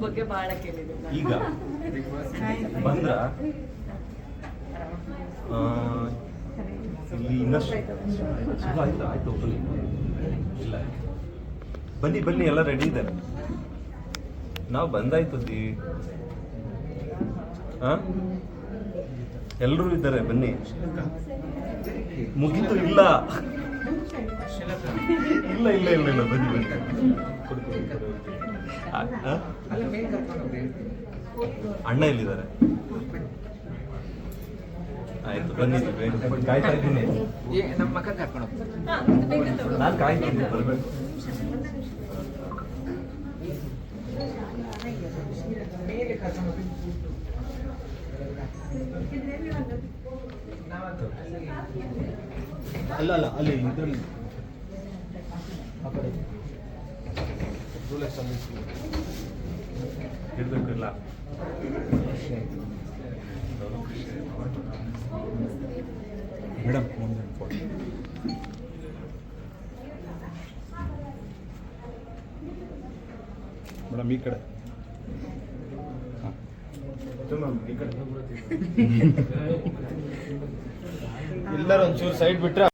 ಬಗ್ಗೆ ಬಹಳ ಈಗ ಬಂದ್ರ? ಆ, ಇಲ್ಲಿ ಇನ್ನಷ್ಟು. ಆಯ್ತು ಆಯ್ತು ಬನ್ನಿ ಇಲ್ಲ. ಬನ್ನಿ ಬನ್ನಿ ಎಲ್ಲ ರೆಡಿ ಇದ್ದಾರೆ ನಾವು ಬಂದಾಯ್ತು ದಿ ಹಾ ಎಲ್ಲರೂ ಇದ್ದಾರೆ ಬನ್ನಿ. ಮುಗಿತು ಇಲ್ಲ. ಇಲ್ಲ ಇಲ್ಲ ಇಲ್ಲ ಇಲ್ಲ ಬನ್ನಿ ಬನ್ನಿ? ಅಣ್ಣ ಎಲ್ಲಿದ್ದಾರೆ? ಆಯ್ತು ಬನ್ನಿ. ಕಾಯ್ತಾ ಇದ್ದೀನಿ. ನಮ್ಮ ಮಕ್ಕ ಕರ್ಕೊಂಡು. ನಾನು ಕಾಯ್ತೀನಿ ಬರ್ಬೇಕು. ಅಲ್ಲ ಅಲ್ಲ ಅಲ್ಲಿ ಇದರಲ್ಲಿ. ಇರ್ಬೇಕು ಇಲ್ಲ ಮೇಡಮ್ ಮೇಡಮ್ ಈ ಕಡೆ. ಎಲ್ಲರೂ ಒಂಚೂರು ಸೈಡ್ ಬಿಟ್ರೆ